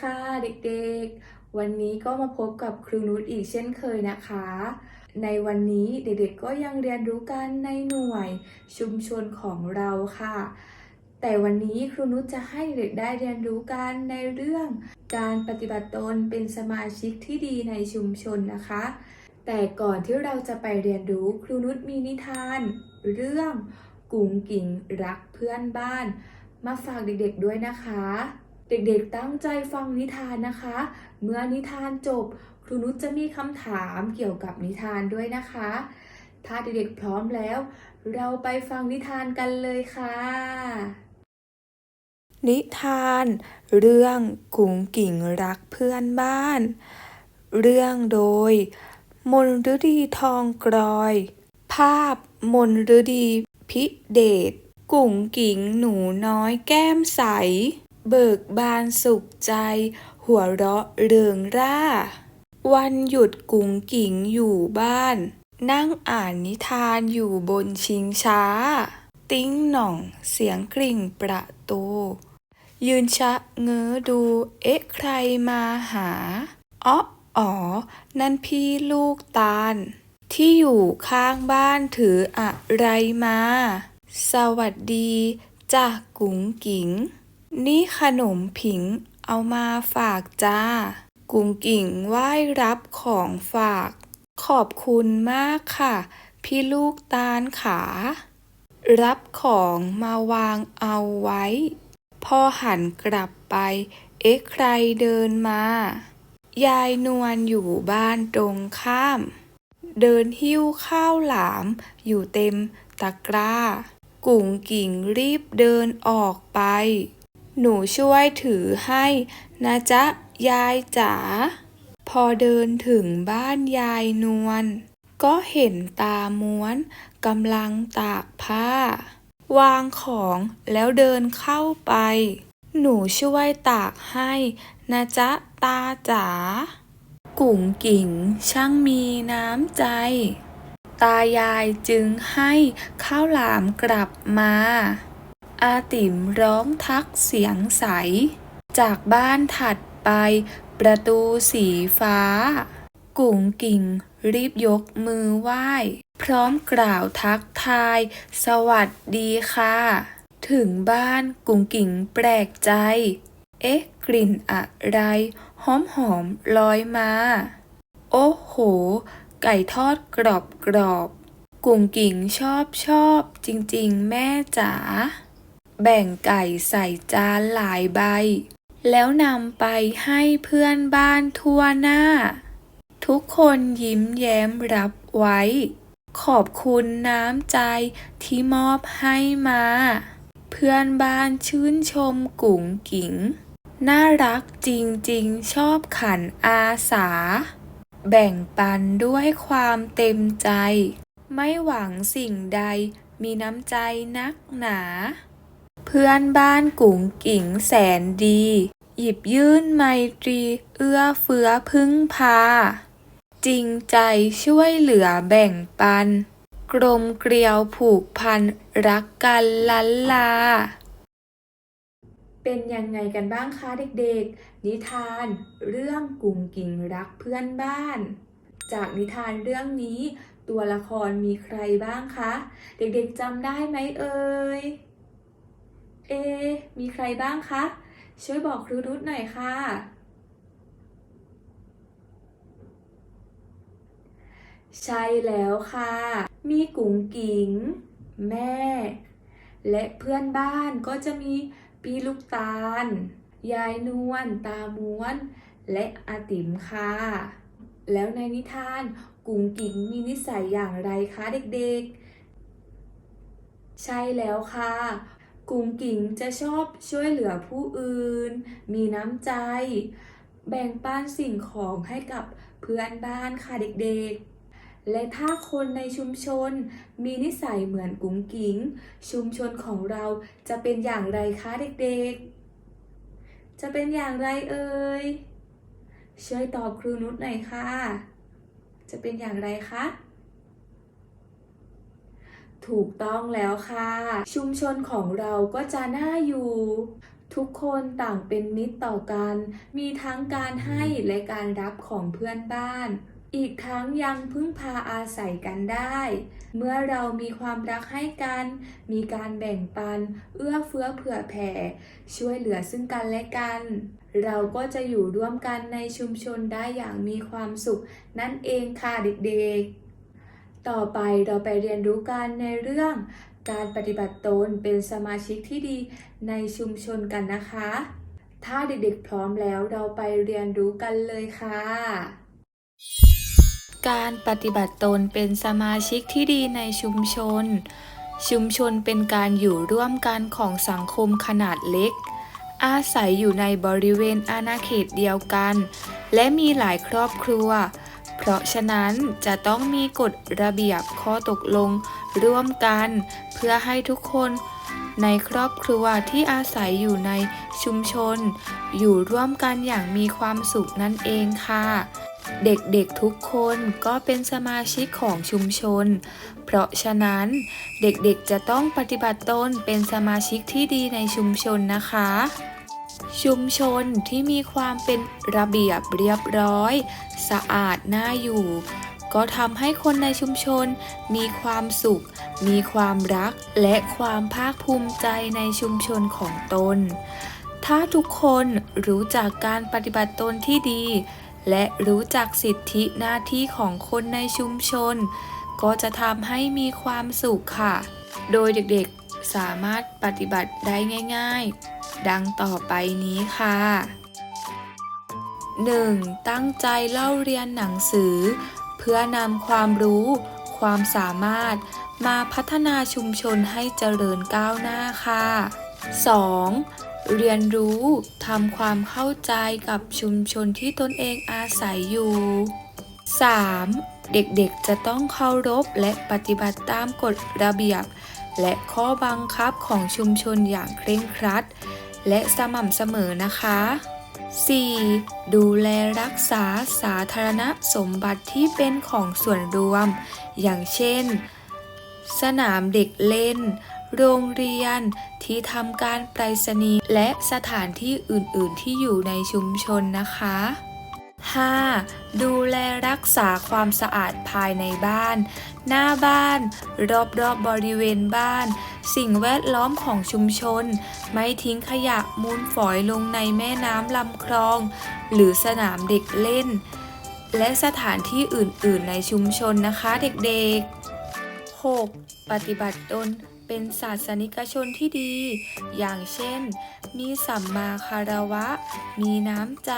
ค่ะเด็กๆ วันนี้ก็มาพบกับครูนุชอีกเช่นเคยนะคะ ในวันนี้เด็กๆก็ยังเรียนรู้กันในหน่วยชุมชนของเราค่ะ แต่วันนี้ครูนุชจะให้เด็กได้เรียนรู้กันในเรื่องการปฏิบัติตนเป็นสมาชิกที่ดีในชุมชนนะคะ แต่ก่อนที่เราจะไปเรียนรู้ครูนุชมีนิทาน เรื่องกุ๋งกิ่งรักเพื่อนบ้าน มาฝากเด็กๆด้วยนะคะ เด็กๆตั้งใจฟังนิทานนะคะ เมื่อนิทานจบ ครูนุชจะมีคำถามเกี่ยวกับนิทานด้วยนะคะ ถ้าเด็กๆพร้อมแล้ว เราไปฟังนิทานกันเลยค่ะ นิทาน เรื่องกุ๋งกิ่งรักเพื่อนบ้าน เรื่องโดย มนฤดีทองกรอย ภาพมนฤดีพิเดชกุ๋งกิ่งหนูน้อยแก้มใส เบิกบานสุขใจ หัวเราะเริงร่า วันหยุดกุ๋งกิ่งอยู่บ้าน นั่งอ่านนิทานอยู่บนชิงช้า ติ้งหน่องเสียงกริ่งประตู ยืนชะเง้อดู เอ๊ะใครมาหาอ้ออ๋อ นั่นพี่ลูกตาล ที่อยู่ข้างบ้านถืออะไรมา สวัสดีจ้ะกุ๋งกิ๋ง นี่ขนมผิงเอามาฝากจ้า กุ๋งกิ่งไหว้รับของฝาก ขอบคุณมากค่ะ พี่ลูกตาลขา รับของมาวางเอาไว้ พอหันกลับไป เอ๊ะใครเดินมา ยายนวลอยู่บ้านตรงข้าม เดินหิ้วข้าวหลาม อยู่เต็มตะกร้า กุ๋งกิ่งรีบเดินออกไป หนูช่วยถือให้นะจ๊ะ ยายจ๋า พอเดินถึงบ้านยายนวล ก็เห็นตาม้วนกำลังตากผ้า วางของแล้วเดินเข้าไป หนูช่วยตากให้นะจ๊ะ ตาจ๋า กุ๋งกิ่งช่างมีน้ำใจ ตายายจึงให้ข้าวหลามกลับมา อาติ๋มร้องทักเสียงใส จากบ้านถัดไป ประตูสีฟ้า กุ๋งกิ่ง รีบยกมือไหว้ พร้อมกล่าวทักทาย สวัสดีค่ะ ถึงบ้านกุ๋งกิ่งแปลกใจ เอ๊ะ กลิ่นอะไร หอมหอมลอยมา โอ้โห ไก่ทอดกรอบกรอบกุ๋งกิ่งชอบชอบจริงๆ แม่จ๋า แบ่งไก่ใส่จานหลายใบ แล้วนำไปให้เพื่อนบ้านทั่วหน้า ทุกคนยิ้มแย้มรับไว้ ขอบคุณน้ำใจที่มอบให้มา เพื่อนบ้านชื่นชมกุ๋งกิ๋งน่ารักจริงๆชอบขันอาสา แบ่งปันด้วยความเต็มใจ ไม่หวังสิ่งใดมีน้ำใจนักหนา เพื่อนบ้านกุ๋งกิ่งแสนดี หยิบยื่นไมตรี เอื้อเฟื้อพึ่งพา จริงใจช่วยเหลือแบ่งปัน กลมเกลียวผูกพัน รักกันลันลา เป็นยังไงกันบ้างคะเด็กๆ นิทาน เรื่องกุ๋งกิ่งรักเพื่อนบ้าน จากนิทานเรื่องนี้ตัวละครมีใครบ้างคะ เด็กๆจำได้ไหมเอ่ย เอ มีใครบ้างคะ ช่วยบอกครูรุดหน่อยค่ะ ใช่แล้วค่ะ มีกุ๋งกิ๋งแม่ และเพื่อนบ้านก็จะมีปีลูกตาล ยายนวล ตาม้วน และอาติ๋มค่ะ แล้วในนิทานกุ๋งกิ๋งมีนิสัยอย่างไรคะเด็กๆ ใช่แล้วค่ะ กุ๋งกิ๋งจะชอบช่วยเหลือผู้อื่น มีน้ำใจ แบ่งปันสิ่งของให้กับเพื่อนบ้านค่ะเด็กๆ และถ้าคนในชุมชน มีนิสัยเหมือนกุ๋งกิ๋งชุมชนของเราจะเป็นอย่างไรคะเด็กๆ จะเป็นอย่างไรเอ่ยช่วยตอบครูนุชหน่อยค่ะ จะเป็นอย่างไรคะ ถูกต้องแล้วค่ะ ชุมชนของเราก็จะน่าอยู่ ทุกคนต่างเป็นมิตรต่อกัน มีทั้งการให้และการรับของเพื่อนบ้าน อีกทั้งยังพึ่งพาอาศัยกันได้ เมื่อเรามีความรักให้กัน มีการแบ่งปัน เอื้อเฟื้อเผื่อแผ่ ช่วยเหลือซึ่งกันและกัน เราก็จะอยู่ร่วมกันในชุมชนได้อย่างมีความสุขนั่นเองค่ะเด็กๆ ต่อไปเราไปเรียนรู้กันในเรื่องการปฏิบัติตนเป็นสมาชิกที่ดีในชุมชนกันนะคะ ถ้าเด็กๆพร้อมแล้วเราไปเรียนรู้กันเลยค่ะ การปฏิบัติตนเป็นสมาชิกที่ดีในชุมชน ชุมชนเป็นการอยู่ร่วมกันของสังคมขนาดเล็ก อาศัยอยู่ในบริเวณอาณาเขตเดียวกัน และมีหลายครอบครัว เพราะฉะนั้นจะต้องมีกฎระเบียบข้อตกลงร่วมกัน เพื่อให้ทุกคนในครอบครัวที่อาศัยอยู่ในชุมชน อยู่ร่วมกันอย่างมีความสุขนั่นเองค่ะ เด็กๆทุกคนก็เป็นสมาชิกของชุมชน เพราะฉะนั้นเด็กๆจะต้องปฏิบัติตนเป็นสมาชิกที่ดีในชุมชนนะคะ ชุมชนที่มีความเป็นระเบียบเรียบร้อย สะอาดน่าอยู่ ก็ทำให้คนในชุมชนมีความสุข มีความรักและความภาคภูมิใจในชุมชนของตน ถ้าทุกคนรู้จักการปฏิบัติตนที่ดี และรู้จักสิทธิหน้าที่ของคนในชุมชน ก็จะทำให้มีความสุขค่ะ โดยเด็กๆสามารถปฏิบัติได้ง่าย ๆ ดังต่อไปนี้ค่ะ 1. ตั้งใจเล่าเรียนหนังสือ เพื่อนำความรู้ ความสามารถ มาพัฒนาชุมชนให้เจริญก้าวหน้าค่ะ 2. เรียนรู้ทำความเข้าใจกับชุมชนที่ตนเองอาศัยอยู่ 3. เด็กๆจะต้องเคารพและปฏิบัติตามกฎระเบียบ และข้อบังคับของชุมชนอย่างเคร่งครัด และสม่ำเสมอนะคะ 4. ดูแลรักษาสาธารณสมบัติที่เป็นของส่วนรวม อย่างเช่น สนามเด็กเล่น โรงเรียนที่ทำการไปรษณีย์และสถานที่อื่น ๆ ที่อยู่ในชุมชนนะคะ 5. ดูแลรักษาความสะอาดภายในบ้าน หน้าบ้าน รอบๆบบริเวณบ้าน สิ่งแวดล้อมของชุมชน ไม่ทิ้งขยะมูลฝอยลงในแม่น้ำลำคลอง หรือสนามเด็กเล่น และสถานที่อื่นๆ ในชุมชนนะคะเด็กๆ 6. ปฏิบัติตน เป็นศาสนิกชนที่ดี อย่างเช่น มีสัมมาคารวะ มีน้ำใจ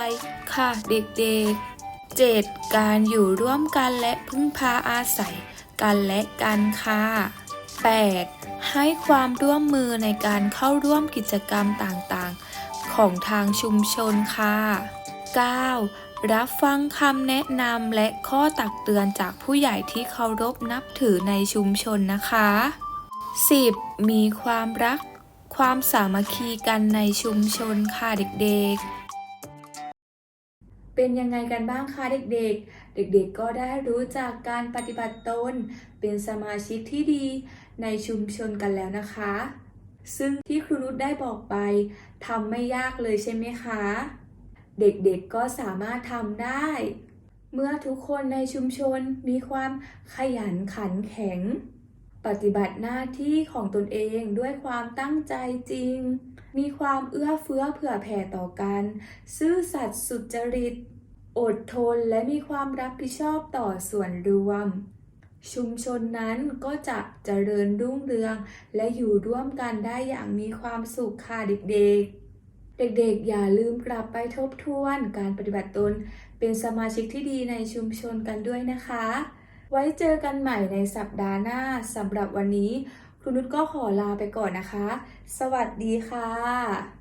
ค่ะเด็กๆ 7. การอยู่ร่วมกันและพึ่งพาอาศัยกันและกันค่ะ 8. ให้ความร่วมมือในการเข้าร่วมกิจกรรมต่างๆ ของทางชุมชนค่ะ 9. รับฟังคำแนะนำและข้อตักเตือนจากผู้ใหญ่ที่เคารพนับถือในชุมชนนะคะ 10. มีความรัก ความสามัคคีกันในชุมชนค่ะเด็กๆเป็นยังไงกันบ้างคะเด็กๆ เด็กๆ ก็ได้รู้จักการปฏิบัติตน เป็นสมาชิกที่ดีในชุมชนกันแล้วนะคะ ซึ่งที่ครูนุชได้บอกไปทำไม่ยากเลยใช่ไหมคะ เด็กๆ ก็สามารถทำได้ เมื่อทุกคนในชุมชนมีความขยันขันแข็ง ปฏิบัติหน้าที่ของตนเองด้วยความตั้งใจจริง มีความเอื้อเฟื้อเผื่อแผ่ต่อกัน ซื่อสัตย์สุจริต อดทนและมีความรับผิดชอบต่อส่วนรวม ชุมชนนั้นก็จะเจริญรุ่งเรือง และอยู่ร่วมกันได้อย่างมีความสุขค่ะเด็กๆ เด็กๆ อย่าลืมกลับไปทบทวนการปฏิบัติตนเป็นสมาชิกที่ดีในชุมชนกันด้วยนะคะ ไว้เจอกันใหม่ในสัปดาห์หน้าสำหรับวันนี้ ครูนุชก็ขอลาไปก่อนนะคะ สวัสดีค่ะ